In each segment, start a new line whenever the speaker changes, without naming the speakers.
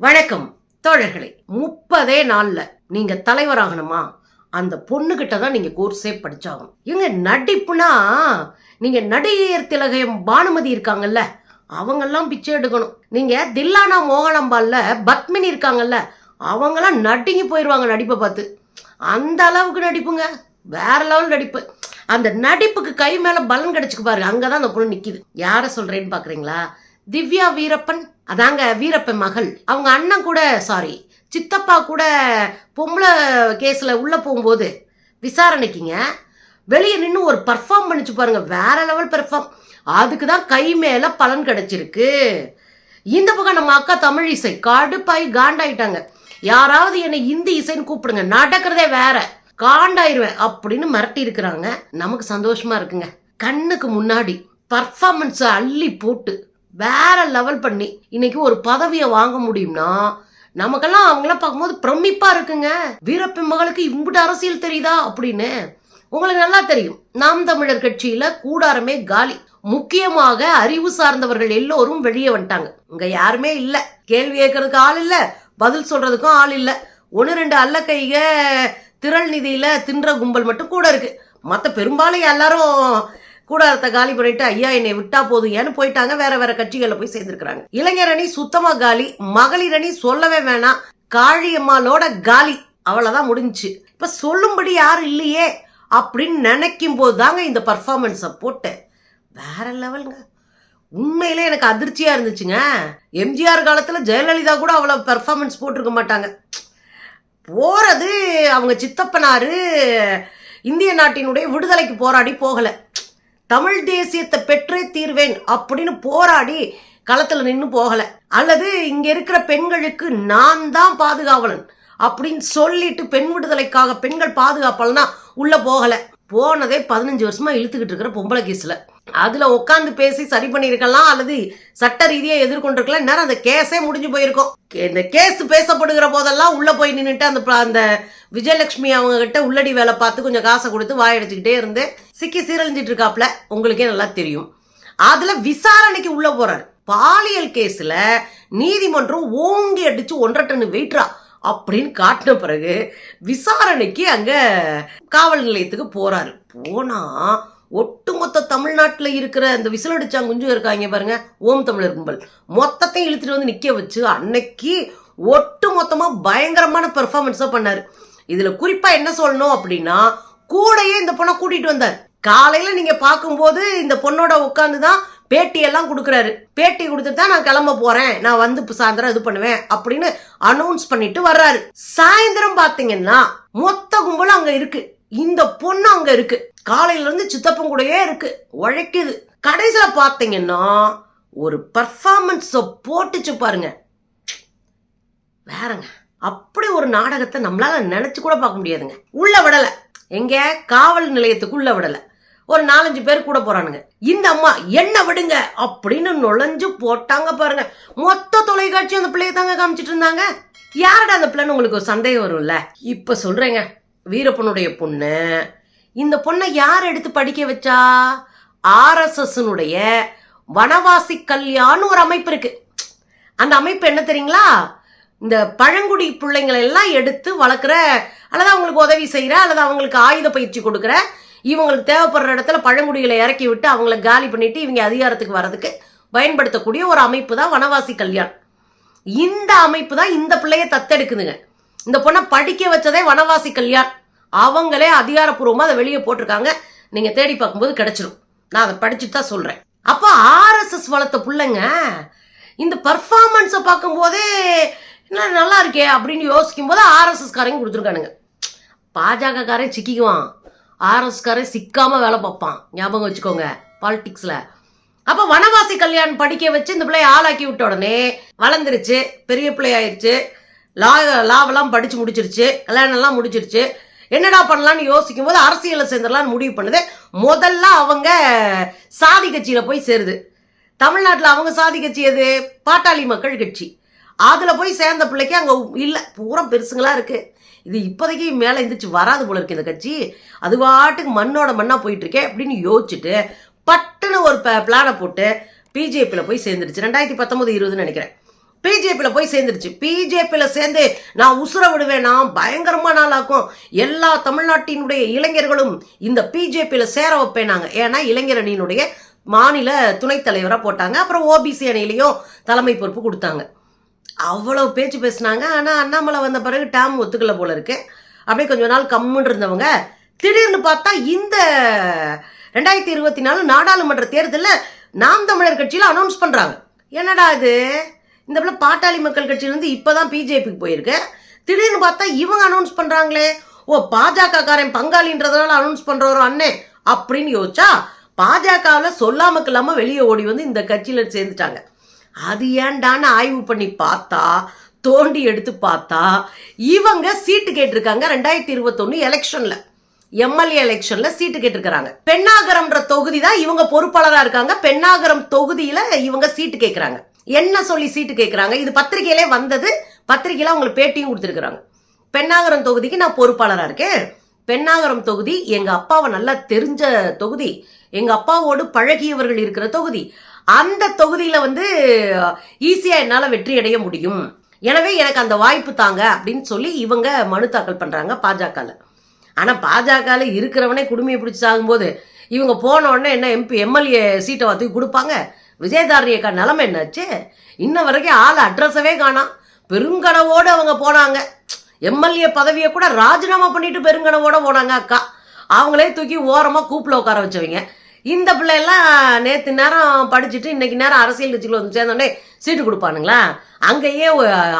வணக்கம். தோழர்களே முப்பதே நாள்ல நீங்க தலைவராகணுமா? அந்த பொண்ணுகிட்ட தான் நீங்க கோர்ஸே படிச்சாகணும். இவங்க நடிப்புனா நீங்க நடிகர் திலகம் பானுமதி இருக்காங்கல்ல அவங்கெல்லாம் பிச்சை எடுக்கணும். நீங்க தில்லானா மோகனம்பால்ல பத்மினி இருக்காங்கல்ல அவங்கெல்லாம் நடுங்கி போயிடுவாங்க நடிப்பை பார்த்து. அந்த அளவுக்கு நடிப்புங்க. வேற லெவல் நடிப்பு. அந்த நடிப்புக்கு கை மேல பலன் கிடைச்சுக்கு பாருங்க. அங்கதான் அந்த பொண்ணு நிக்குது. யார சொல்றேன்னு பாக்குறீங்களா? திவ்யா வீரப்பன் அதாங்க வீரப்பன் மகள். அவங்க அண்ணன் கூட சாரி சித்தப்பா கூட பொம்பளை கேஸில் உள்ளே போகும்போது விசாரணைக்குங்க. வெளியே நின்று ஒரு பர்ஃபார்ம் பண்ணிச்சு பாருங்க வேற லெவல் பெர்ஃபார்ம் அதுக்கு தான் கை மேலே பலன் கிடைச்சிருக்கு. இந்த பக்கம் நம்ம அக்கா தமிழ் இசை கடுப்பாய் காண்டாயிட்டாங்க. யாராவது என்னை இந்தி இசைன்னு கூப்பிடுங்க நடக்கிறதே வேற. காண்டாயிருவேன் அப்படின்னு மிரட்டி இருக்கிறாங்க. நமக்கு சந்தோஷமா இருக்குங்க. கண்ணுக்கு முன்னாடி பர்ஃபார்மன்ஸை அள்ளி போட்டு வேற லெவல் பண்ணி இன்னைக்கு ஒரு பதவியை வாங்க முடியும்னா நமக்கெல்லாம் அவங்களாம் பார்க்கும்போது பிரமிப்பா இருக்குங்க. வீரப்பெண்மகளுக்கு இம்புட்டு அரசியல் தெரியுதா அப்படின்னு? உங்களுக்கு நல்லா தெரியும். நாம் தமிழர் கட்சியில கூடாரமே காலி. முக்கியமாக அறிவு சார்ந்தவர்கள் எல்லோரும் வெளியே வந்துட்டாங்க. இங்க யாருமே இல்ல. கேள்வி கேட்கறதுக்கு ஆள் இல்ல. பதில் சொல்றதுக்கும் ஆள் இல்ல. ஒன்று ரெண்டு அல்லக்கைக திரள் நிதியில தின்ற கும்பல் மட்டும் கூட இருக்கு. மற்ற பெரும்பாலும் எல்லாரும் கூடாரத்தை காலி பண்ணிட்டு ஐயா என்னை விட்டா போதும். ஏன்னு போயிட்டாங்க. வேற வேற கட்சிகளில் போய் சேர்ந்திருக்கிறாங்க. இளைஞர் அணி சுத்தமா காலி. மகளிர் அணி சொல்லவே வேணாம். காளியம்மாளோட காலி. அவ்வளவுதான் முடிஞ்சுச்சு. இப்ப சொல்லும்படி யாரும் இல்லையே அப்படின்னு நினைக்கும் போது தாங்க இந்த பர்ஃபார்மன்ஸை போட்டு வேற லெவலுங்க. உண்மையிலே எனக்கு அதிர்ச்சியா இருந்துச்சுங்க. எம்ஜிஆர் காலத்துல ஜெயலலிதா கூட அவ்வளவு பெர்ஃபார்மன்ஸ் போட்டிருக்க மாட்டாங்க. போறது அவங்க சித்தப்பனாரு இந்திய நாட்டினுடைய விடுதலைக்கு போராடி போகலை. தமிழ் தேசியத்தை பெற்றே தீர்வேன் அப்படின்னு போராடி களத்துல நின்று போகல. அல்லது இங்க இருக்கிற பெண்களுக்கு நான் தான் பாதுகாவலன் அப்படின்னு சொல்லிட்டு பெண் விடுதலைக்காக பெண்கள் பாதுகாப்பாளனா உள்ள போகல. போனதே பதினஞ்சு வருஷமா இழுத்துக்கிட்டு இருக்கிற பொம்பளை கேஸ்ல அதுல உட்காந்து பேசி சரி பண்ணியிருக்கலாம் அல்லது சட்ட ரீதியாக எதிர்கொண்டிருக்கலாம். நேரம் அந்த கேஸே முடிஞ்சு போயிருக்கும். இந்த கேஸ் பேசப்படுகிற போதெல்லாம் உள்ள போய் நின்றுட்டு அந்த அந்த விஜயலட்சுமி அவங்க கிட்ட உள்ளடி வேலை பார்த்து கொஞ்சம் காசை கொடுத்து வாயடிச்சுக்கிட்டே இருந்து சிக்கி சீரழிஞ்சிட்டு இருக்காப்ல உங்களுக்கே நல்லா தெரியும். அதுல விசாரணைக்கு உள்ள போறாரு. பாலியல் கேஸ்ல நீதிமன்றம் ஓங்கி அடிச்சு ஒன்றரை டன் வெயிட்ரா அப்படின்னு காட்டின பிறகு விசாரணைக்கு அங்க காவல் நிலையத்துக்கு போறாரு. போனா ஒட்டுமொத்த தமிழ்நாட்டில் இருக்கிற இந்த விசிலடிச்சாங்க குஞ்சு இருக்காங்க பாருங்க ஓம் தமிழர் கும்பல். மொத்தத்தையும் இழுத்துட்டு வந்து நிக்க வச்சு அன்னைக்கு ஒட்டு மொத்தமாக பயங்கரமான பெர்ஃபார்மன்ஸா பண்ணாரு. இதுல குறிப்பா என்ன சொல்லணும் அப்படின்னா கூடையே இந்த பொண்ணை கூட்டிட்டு வந்தார். காலையில நீங்க பார்க்கும்போது இந்த பொண்ணோட உட்காந்து தான் பேட்டி எல்லாம் கொடுக்குறாரு. பேட்டி கொடுத்துட்டு தான் நான் கிளம்ப போறேன். நான் வந்து சாயந்தரம் இது பண்ணுவேன் அப்படின்னு அனௌன்ஸ் பண்ணிட்டு வர்றாரு. சாயந்தரம் பாத்தீங்கன்னா மொத்த கும்பலும் அங்க இருக்கு. இந்த பொண்ணு அங்க இருக்கு. காலையில இருந்து சித்தப்பன் கூடயே இருக்கு. உழைக்குது. கடைசியில பாத்தீங்கன்னா ஒரு பர்ஃபார்மன்ஸ் போட்டுச்சு பாருங்க. வேறங்க. அப்படி ஒரு நாடகத்தை நம்மளால நினைச்சு கூட பார்க்க முடியாதுங்க. உள்ள விடல. எங்க? காவல் நிலையத்துக்கு உள்ள விடல. ஒரு நாலஞ்சு பேர் கூட போறானுங்க. இந்த அம்மா என்ன விடுங்க? அப்படின்னு நுழைஞ்சு போட்டாங்க பாருங்க. மொத்த தொலைக்காட்சி அந்த பிள்ளைய தாங்க காமிச்சிட்டு இருந்தாங்க. யாரடா அந்த பிள்ளைன்னு உங்களுக்கு ஒரு சந்தேகம் வரும்ல? இப்ப சொல்றேங்க. வீரப்பனுடைய பொண்ணு. இந்த பொண்ணை யார் எடுத்து படிக்க வச்சா? ஆர்எஸ்எஸ்னுடைய வனவாசி கல்யாணம் ஒரு அமைப்பு இருக்கு. அந்த அமைப்பு என்ன தெரியுங்களா? இந்த பழங்குடி பிள்ளைங்களை எல்லாம் எடுத்து வளர்க்குற அல்லது அவங்களுக்கு உதவி செய்கிற அல்லது அவங்களுக்கு ஆயுத பயிற்சி கொடுக்குற இவங்களுக்கு தேவைப்படுற இடத்துல பழங்குடிகளை இறக்கி விட்டு அவங்கள காலி பண்ணிட்டு இவங்க அதிகாரத்துக்கு வர்றதுக்கு பயன்படுத்தக்கூடிய ஒரு அமைப்பு தான் வனவாசி கல்யாண் இந்த அமைப்பு தான் இந்த பிள்ளைய தத்தெடுக்குதுங்க. இந்த பொண்ணை படிக்க வச்சதே வனவாசி கல்யாண் அவங்களே அதிகாரப்பூர்வமாக அதை வெளியே போட்டிருக்காங்க. நீங்கள் தேடி பார்க்கும்போது கிடச்சிரும். நான் அதை படிச்சுட்டு தான் சொல்கிறேன் அப்போ ஆர்எஸ்எஸ் வளர்த்த பிள்ளைங்க இந்த பர்ஃபார்மன்ஸை பார்க்கும்போதே என்ன நல்லா இருக்கே அப்படின்னு யோசிக்கும் போது ஆர்எஸ்எஸ் கொடுத்துருக்கானுங்க. பாஜக சிக்கிக்குவான். ஆர்எஸ் சிக்காமல் சிக்காம வேலை பார்ப்பான். ஞாபகம் வச்சுக்கோங்க பாலிடிக்ஸ்ல அப்ப வனவாசி கல்யாண் படிக்க வச்சு இந்த பிள்ளைய ஆளாக்கி விட்ட உடனே வளர்ந்துருச்சு பெரிய பிள்ளை ஆயிடுச்சு லா லாவெல்லாம் படிச்சு முடிச்சிருச்சு கல்யாணம்லாம் முடிச்சிருச்சு. என்னடா பண்ணலான்னு யோசிக்கும் போது அரசியலை சேர்ந்துடலாம்னு முடிவு பண்ணுது. முதல்ல அவங்க சாதி கட்சியில போய் சேருது. தமிழ்நாட்டில் அவங்க சாதி கட்சி எது? பாட்டாளி மக்கள் கட்சி. அதில் போய் சேர்ந்த பிள்ளைக்கு அங்கே இல்லை பூரா பெருசுங்களா இருக்குது இது இப்போதைக்கு மேலே எழுந்திரிச்சு வராது போல இருக்கு இந்த கட்சி. அது பாட்டுக்கு மண்ணோட மண்ணாக போயிட்டுருக்கேன் அப்படின்னு யோசிச்சுட்டு பட்டுன்னு ஒரு பிளானை போட்டு பிஜேபியில் போய் சேர்ந்துருச்சு ரெண்டாயிரத்தி பத்தொம்பது இருபதுன்னு நினைக்கிறேன். பிஜேபியில் போய் சேர்ந்துருச்சு பிஜேபியில் சேர்ந்து நான் உசுர விடுவேன். நான் பயங்கரமாக நாளாக்கும். எல்லா தமிழ்நாட்டினுடைய இளைஞர்களும் இந்த பிஜேபியில் சேர வைப்பேன் நாங்கள் ஏன்னா இளைஞர் அணியினுடைய மாநில துணைத் தலைவராக போட்டாங்க. அப்புறம் ஓபிசி அணியிலையும் தலைமை பொறுப்பு கொடுத்தாங்க. அவ்வளோ பேச்சு பேசினாங்க. ஆனால் அண்ணாமலை வந்த பிறகு டேம் ஒத்துக்கல போல இருக்கு. அப்படியே கொஞ்ச நாள் கம்முன்னு இருந்தவங்க. திடீர்னு பார்த்தா இந்த ரெண்டாயிரத்தி இருபத்தி நாலு நாடாளுமன்ற தேர்தலில் நாம் தமிழர் கட்சியில் அனௌன்ஸ் பண்ணுறாங்க என்னடா இது? இந்த பிள்ளை பாட்டாளி மக்கள் கட்சியிலேருந்து இப்போ தான் பிஜேபிக்கு போயிருக்கு. திடீர்னு பார்த்தா இவங்க அனௌன்ஸ் பண்ணுறாங்களே ஓ பாஜக காரன் பங்காளின்றதுனால அனௌன்ஸ் பண்ணுறவரும் அண்ணே அப்படின்னு யோசிச்சா பாஜகவில் சொல்லாமக்கு இல்லாமல் வெளியே ஓடி வந்து இந்த கட்சியில் சேர்ந்துட்டாங்க. அது ஏன்டான்னு ஆய்வு பண்ணி பார்த்தா தோண்டி எடுத்து பார்த்தா இவங்க சீட்டு கேட்டிருக்காங்க ரெண்டாயிரத்தி இருபத்தொன்னு எலெக்ஷன்ல. எம்எல்ஏ எலெக்ஷன்ல சீட்டு கேட்டிருக்கிறாங்க. பெண்ணாகரம்ன்ற தொகுதி தான் இவங்க பொறுப்பாளராக இருக்காங்க. பெண்ணாகரம் தொகுதியில இவங்க சீட்டு கேட்கறாங்க. என்ன சொல்லி சீட்டு கேட்கறாங்க? இது பத்திரிகையிலே வந்தது. பத்திரிகையில அவங்களுக்கு பேட்டியும் கொடுத்துருக்குறாங்க. பெண்ணாகரம் தொகுதிக்கு நான் பொறுப்பாளராக இருக்கேன். பெண்ணாகரம் தொகுதி எங்கள் அப்பாவை நல்லா தெரிஞ்ச தொகுதி. எங்கள் அப்பாவோடு பழகியவர்கள் இருக்கிற தொகுதி. அந்த தொகுதியில் வந்து ஈஸியாக என்னால் வெற்றி அடைய முடியும். எனவே எனக்கு அந்த வாய்ப்பு தாங்க அப்படின்னு சொல்லி இவங்க மனு தாக்கல் பண்ணுறாங்க பாஜகவில் ஆனால் பாஜகவில் இருக்கிறவனே குடுமையை பிடிச்சி சாகும்போது இவங்க போன உடனே என்ன எம்பி எம்எல்ஏ சீட்டை வாத்தி கொடுப்பாங்க? விஜயதாரணியக்கா நிலமை என்னாச்சு? இன்ன வரைக்கும் ஆள் அட்ரஸவே காணாம். பெருங்கனவோடு அவங்க போனாங்க. எம்எல்ஏ பதவியை கூட ராஜினாமா பண்ணிட்டு பெருங்கனவோட போனாங்க அக்கா. அவங்களே தூக்கி ஓரமாக கூப்பில் உட்கார வச்சவங்க. இந்த பிள்ளையெல்லாம் நேற்று நேரம் படிச்சுட்டு இன்னைக்கு நேரம் அரசியல் கட்சிகள் வந்து சேர்ந்தோடனே சீட்டு கொடுப்பானுங்களா? அங்கேயே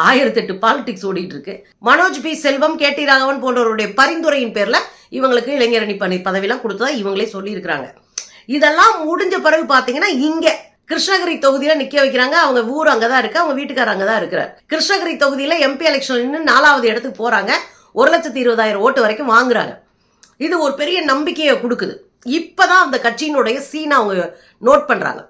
ஆயிரத்தெட்டு பாலிடிக்ஸ் ஓடிட்டு இருக்கு Manoj P. Selvam K. T. Raghavan போன்றவருடைய பரிந்துரையின் பேர்ல இவங்களுக்கு இளைஞரணி பணி பதவியெல்லாம் கொடுத்ததா இவங்களே சொல்லியிருக்கிறாங்க. இதெல்லாம் முடிஞ்ச பிறகு பார்த்தீங்கன்னா இங்க கிருஷ்ணகிரி தொகுதியில நிக்க வைக்கிறாங்க. அவங்க ஊர் அங்கதான் இருக்கு. அவங்க வீட்டுக்காரர் அங்கதான் இருக்கிறார். கிருஷ்ணகிரி தொகுதியில எம்பி எலெக்ஷன் நாலாவது இடத்துக்கு போறாங்க. ஒரு லட்சத்தி இருபதாயிரம் ஓட்டு வரைக்கும் வாங்குறாங்க. இது ஒரு பெரிய நம்பிக்கையை கொடுக்குது. இப்போதான் அந்த கட்சியினுடைய சீனை அவங்க நோட் பண்ணுறாங்க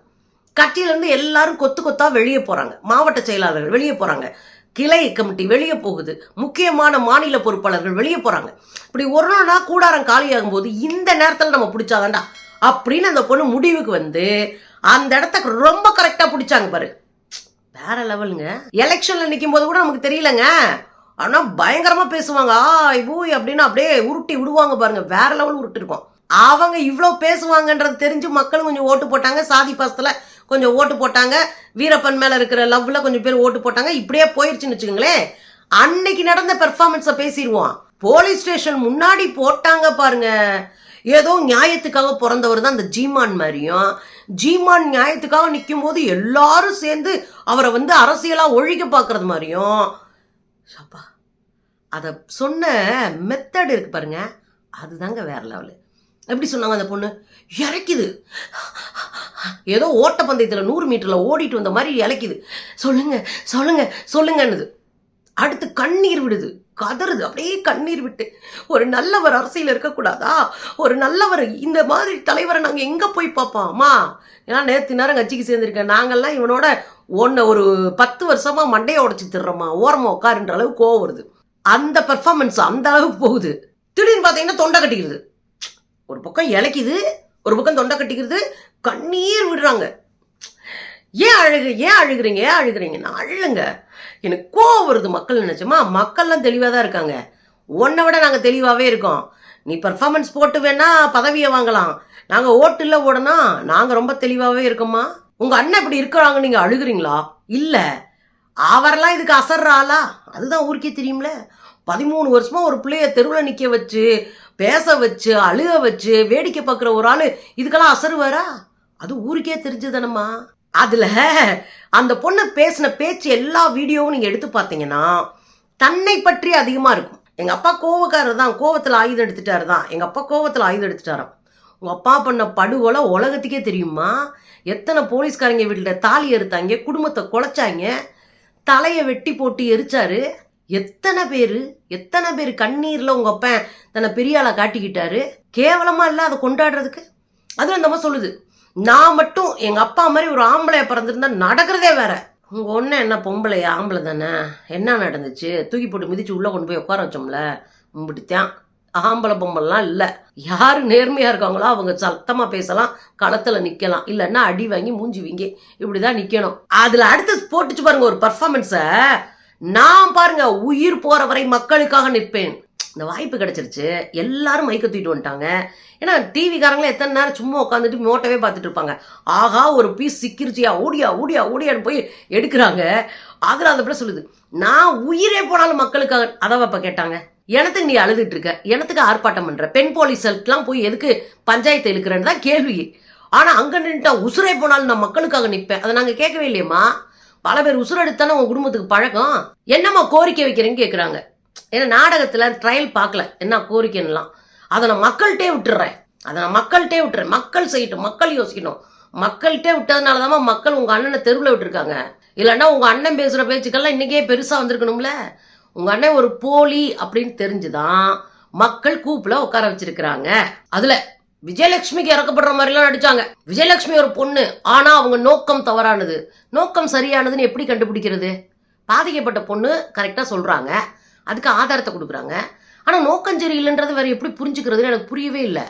கட்சியிலேருந்து எல்லாரும் கொத்து கொத்தா வெளியே போகிறாங்க மாவட்ட செயலாளர்கள் வெளியே போகிறாங்க கிளை கமிட்டி வெளியே போகுது. முக்கியமான மாநில பொறுப்பாளர்கள் வெளியே போகிறாங்க இப்படி ஒரு நாளா கூடாரம் காலியாகும் போது இந்த நேரத்தில் நம்ம பிடிச்சாதான்டா அப்படின்னு அந்த பொண்ணு முடிவுக்கு வந்து அந்த இடத்த ரொம்ப கரெக்டாக பிடிச்சாங்க பாரு. வேற லெவலுங்க. எலெக்ஷனில் நிற்கும் போது கூட நமக்கு தெரியலங்க. ஆனால் பயங்கரமாக பேசுவாங்க. ஆ பூய் அப்படின்னு அப்படியே உருட்டி விடுவாங்க பாருங்க. வேற லெவல் உருட்டு இருக்கும் அவங்க இவ்வளோ பேசுவாங்கன்றது தெரிஞ்சு மக்களும் கொஞ்சம் ஓட்டு போட்டாங்க. சாதி பாசத்தில் கொஞ்சம் ஓட்டு போட்டாங்க. வீரப்பன் மேலே இருக்கிற லவ்வில் கொஞ்சம் பேர் ஓட்டு போட்டாங்க. இப்படியே போயிடுச்சுன்னு வச்சுக்கோங்களேன். அன்னைக்கு நடந்த பெர்ஃபார்மன்ஸை பேசிடுவான் போலீஸ் ஸ்டேஷன் முன்னாடி போட்டாங்க பாருங்க. ஏதோ நியாயத்துக்காக பிறந்தவர் தான் அந்த ஜீமான் மாதிரியும் ஜீமான் நியாயத்துக்காக நிற்கும் போது எல்லாரும் சேர்ந்து அவரை வந்து அரசியலாக ஒழிக்க பார்க்கறது மாதிரியும். அப்பா அதை சொன்ன மெத்தட் இருக்கு பாருங்க. அதுதாங்க வேற லெவலு எப்படி சொன்னாங்க அந்த பொண்ணு? இறக்கிது. ஏதோ ஓட்டப்பந்தயத்தில் நூறு மீட்டரில் ஓடிட்டு வந்த மாதிரி இறக்குது. சொல்லுங்க சொல்லுங்க சொல்லுங்கன்னுது. அடுத்து கண்ணீர் விடுது. கதறுது. அப்படியே கண்ணீர் விட்டு. ஒரு நல்லவர் அரசியல் இருக்கக்கூடாதா ஒரு நல்லவர் இந்த மாதிரி தலைவரை நாங்கள் எங்கே போய் பார்ப்போம்மா ஏன்னா நேற்று நேரம் கட்சிக்கு சேர்ந்துருக்கேன். நாங்கள்லாம் இவனோட ஒன்றை ஒரு பத்து வருஷமாக மண்டையை உடச்சி திடுறோமா ஓரமாக உட்காருன்ற அளவுக்கு கோவம் வருது. அந்த பெர்ஃபார்மன்ஸ் அந்த அளவுக்கு போகுது. திடீர்னு பார்த்தீங்கன்னா தொண்டை கட்டிக்கிறது ஒரு பக்கம் இலைக்குது ஒரு பக்கம் தொண்டை கட்டிக்கிறது கண்ணீர் விடுறாங்க. ஏன் அழுகு ஏன் அழுகுறீங்க ஏன் அழுகுறீங்க நான் அழுங்க எனக்கு கோவம் வருது மக்கள் நினைச்சோமா? மக்கள்லாம் தெளிவாக தான் இருக்காங்க. உன்னை விட நாங்கள் தெளிவாகவே இருக்கோம். நீ பர்ஃபார்மன்ஸ் போட்டு வேணா பதவியை வாங்கலாம். நாங்கள் ஓட்டுல ஓடனா நாங்கள் ரொம்ப தெளிவாகவே இருக்கோமா உங்கள் அண்ணன் இப்படி இருக்கிறாங்க நீங்கள் அழுகுறீங்களா? இல்லை. அவரெல்லாம் இதுக்கு அசர்றாளா அதுதான் ஊருக்கே தெரியும்ல. பதிமூணு வருஷமா ஒரு பிள்ளைய தெருவில் நிற்க வச்சு பேச வச்சு அழுக வச்சு வேடிக்கை பார்க்குற ஒரு ஆள் இதுக்கெல்லாம் அசருவாரா? அது ஊருக்கே தெரிஞ்சதுனம்மா. அதில் அந்த பொண்ணை பேசின பேச்சு எல்லா வீடியோவும் நீங்கள் எடுத்து பார்த்தீங்கன்னா தன்னை பற்றி அதிகமாக இருக்கும். எங்கள் அப்பா கோவக்காரர் தான் கோவத்தில் ஆயுதம் எடுத்துட்டாரு தான். எங்கள் அப்பா கோவத்தில் ஆயுதம் எடுத்துட்டாராம். உங்கள் அப்பா பண்ண படுகொலை உலகத்துக்கே தெரியுமா எத்தனை போலீஸ்காரங்க வீட்டில் தாலி அறுத்தாங்க குடும்பத்தை குலைச்சாங்க தலையை வெட்டி போட்டு எரிச்சாரு. எத்தனை பேர் எத்தனை பேர் கண்ணீரில் உங்கள் அப்பன் தன்னை பெரிய ஆளா காட்டிக்கிட்டாரு? கேவலமாக இல்லை அதை கொண்டாடுறதுக்கு? அதுவும் அந்த சொல்லுது. நான் மட்டும் எங்கள் அப்பா மாதிரி ஒரு ஆம்பளையை பிறந்திருந்தா நடக்கிறதே வேற. உங்கள் ஒன்று என்ன பொம்பளை ஆம்பளை தானே? என்ன நடந்துச்சு? தூக்கி போட்டு மிதிச்சு உள்ளே கொண்டு போய் உட்கார வச்சோம்ல? இப்படித்தான் ஆம்பளை பொம்பளைலாம் இல்லை. யார் நேர்மையாக இருக்காங்களோ அவங்க சத்தமாக பேசலாம் களத்தில் நிற்கலாம் இல்லைன்னா அடி வாங்கி மூஞ்சி வீங்கி இப்படி தான் நிற்கணும் அதில் அடுத்து போட்டுச்சு பாருங்க ஒரு பர்ஃபார்மன்ஸை நான் பாருங்க உயிர் போகிற வரை மக்களுக்காக நிற்பேன். இந்த வாய்ப்பு கிடைச்சிருச்சு. எல்லாரும் மைக்க தூக்கிட்டு வந்துட்டாங்க. ஏன்னா டிவிக்காரங்களே எத்தனை நேரம் சும்மா உட்காந்துட்டு மோட்டவே பார்த்துட்டு இருப்பாங்க. ஆகா ஒரு பீஸ் சிக்கிருச்சியா ஓடியா ஓடியா ஓடியான்னு போய் எடுக்கிறாங்க. அதில் அந்த பிள்ளை சொல்லுது? நான் உயிரே போனாலும் மக்களுக்காக அதை அப்போ கேட்டாங்க. எனத்துக்கு நீ அழுதுட்டு இருக்க? எனத்துக்கு ஆர்ப்பாட்டம் பண்ற? பெண் போலீஸ்லாம் போய் எதுக்கு பஞ்சாயத்து இழுக்கிறேன்னு தான் கேள்வி. ஆனால் அங்கே நின்றுட்டா உசுரே போனாலும் நான் மக்களுக்காக நிற்பேன். அதை நாங்கள் கேட்கவே இல்லையம்மா? பல பேர் உசுர எடுத்தானே உங்க குடும்பத்துக்கு பழக்கம்? என்னம்மா கோரிக்கை வைக்கிறேன்னு கேட்குறாங்க ஏன்னா நாடகத்தில் ட்ரையல் பார்க்கல. என்ன கோரிக்கைன்னுலாம். அதை நான் மக்கள்கிட்டே விட்டுறேன். அதை நான் மக்கள்கிட்டே விட்டுறேன். மக்கள் செய்யட்டும் மக்கள் யோசிக்கணும். மக்கள்கிட்டே விட்டதுனால தான் மக்கள் உங்கள் அண்ணனை தெருவில் விட்டுருக்காங்க. இல்லைன்னா உங்கள் அண்ணன் பேசுகிற பேச்சுக்கெல்லாம் இன்றைக்கே பெருசாக வந்திருக்கணும்ல. உங்கள் அண்ணன் ஒரு போலி அப்படின்னு தெரிஞ்சுதான் மக்கள் கூப்பில் உட்கார வச்சிருக்கிறாங்க. அதில் விஜயலட்சுமிக்கு இறக்கப்படுற மாதிரிலாம் நடிச்சாங்க. விஜயலட்சுமி ஒரு பொண்ணு. ஆனா அவங்க நோக்கம் தவறானது. நோக்கம் சரியானதுன்னு எப்படி கண்டுபிடிக்கிறது? பாதிக்கப்பட்ட பொண்ணு கரெக்டாக சொல்றாங்க. அதுக்கு ஆதாரத்தை கொடுக்குறாங்க. ஆனால் நோக்கம் சரியில்லைன்றது வேற எப்படி புரிஞ்சுக்கிறதுன்னு எனக்கு புரியவே இல்லை.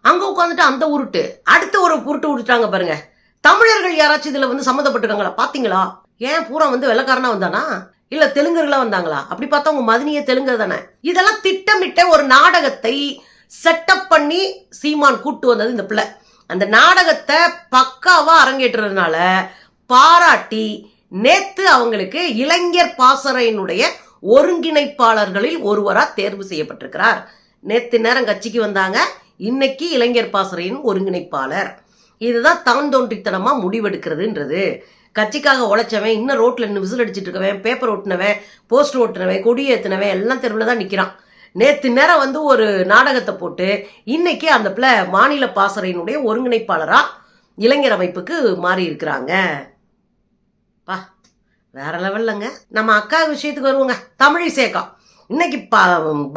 அங்கே உட்காந்துட்டு அந்த உருட்டு. அடுத்த ஒரு உருட்டு விட்டுட்டாங்க பாருங்க. தமிழர்கள் யாராச்சும் இதில் வந்து சம்மந்தப்பட்டிருக்காங்களா? பார்த்தீங்களா ஏன் பூரா வந்து வெள்ளக்காரனா வந்தானா? இல்லை தெலுங்கர்களாக வந்தாங்களா? அப்படி பார்த்தா உங்கள் மதினியே தெலுங்கர் தானே? இதெல்லாம் திட்டமிட்ட ஒரு நாடகத்தை செட்டப் பண்ணி சீமான் கூட்டு வந்தது இந்த பிள்ளை. அந்த நாடகத்தை பக்காவாக அரங்கேற்றுறதுனால பாராட்டி நேத்து அவங்களுக்கு இளைஞர் பாசறையினுடைய ஒருங்கிணைப்பாளர்களில் ஒருவராக தேர்வு செய்யப்பட்டிருக்கிறார். நேத்து நேரம் கட்சிக்கு வந்தாங்க. இன்னைக்கு இளைஞர் பாசறையின் ஒருங்கிணைப்பாளர். இதுதான் தான் தோன்றித்தனமாக முடிவெடுக்கிறதுன்றது. கட்சிக்காக உழைச்சவன் இன்னும் ரோட்டில் இன்னும் விசில் அடிச்சுட்டு இருக்கவன் பேப்பர் ஓட்டினவன் போஸ்டர் ஓட்டினவன் கொடி எல்லாம் தெருவில் தான் நிற்கிறான் நேற்று நேரம் வந்து ஒரு நாடகத்தை போட்டு இன்னைக்கு அந்த பிள்ளை மாநில பாசறையினுடைய ஒருங்கிணைப்பாளராக இளைஞர் அமைப்புக்கு மாறி இருக்கிறாங்க பா வேற லெவல்லங்க நம்ம அக்கா விஷயத்துக்கு வருவோங்க. தமிழிசேக்கா இன்னைக்கு ப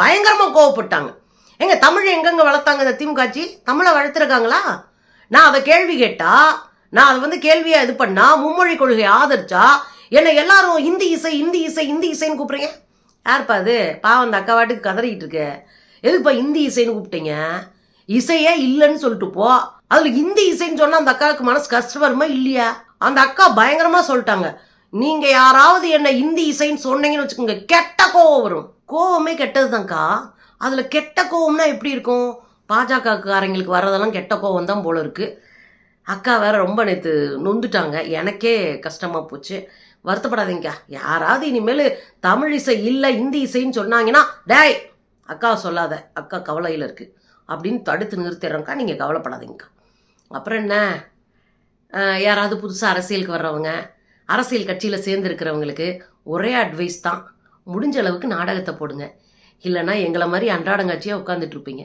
பயங்கரமாக கோவப்பட்டாங்க. எங்க தமிழ் எங்கெங்க வளர்த்தாங்க இந்த திமுக ஆட்சி? தமிழை வளர்த்துருக்காங்களா? நான் அதை கேள்வி கேட்டா நான் அதை வந்து கேள்வியா இது பண்ணா மும்மொழி கொள்கையை ஆதரிச்சா என்னை எல்லாரும் இந்தி இசை இந்தி இசை இந்தி இசைன்னு கூப்பிடுறீங்க? யார்ப்பா அது? பாவம் அந்த அக்கா வாட்டுக்கு கதறிக்கிட்டு இருக்கு. எதுக்குப்பா இந்தி இசைன்னு கூப்பிட்டீங்க? இசையே இல்லைன்னு சொல்லிட்டு போ. அதுல இந்தி இசைன்னு சொன்னா அந்த அக்காவுக்கு மனசு கஷ்டம் இல்லையா? அந்த அக்கா பயங்கரமா சொல்லிட்டாங்க. நீங்க யாராவது என்ன இந்தி இசைன்னு சொன்னீங்கன்னு வச்சுக்கோங்க கெட்ட கோவம் வரும். கோவமே கெட்டதுதான்க்கா. அதுல கெட்ட கோவம்னா எப்படி இருக்கும்? பாஜகக்காரங்களுக்கு வர்றதெல்லாம் கெட்ட கோவம் தான் போல இருக்கு. அக்கா வேற ரொம்ப நேற்று நொந்துட்டாங்க. எனக்கே கஷ்டமாக போச்சு. வருத்தப்படாதீங்கக்கா யாராவது இனிமேல் தமிழ் இசை இல்லை இந்தி இசைன்னு சொன்னாங்கன்னா டேய் அக்கா சொல்லாத அக்கா கவலையில் இருக்குது அப்படின்னு தடுத்து நிறுத்திடுறோங்க்கா நீங்கள் கவலைப்படாதீங்கக்கா அப்புறம் என்ன? யாராவது புதுசாக அரசியலுக்கு வர்றவங்க அரசியல் கட்சியில் சேர்ந்துருக்கிறவங்களுக்கு ஒரே அட்வைஸ் தான். முடிஞ்ச அளவுக்கு நாடகத்தை போடுங்க. இல்லைன்னா எங்களை மாதிரி அன்றாடங்காட்சியாக உட்காந்துட்ருப்பீங்க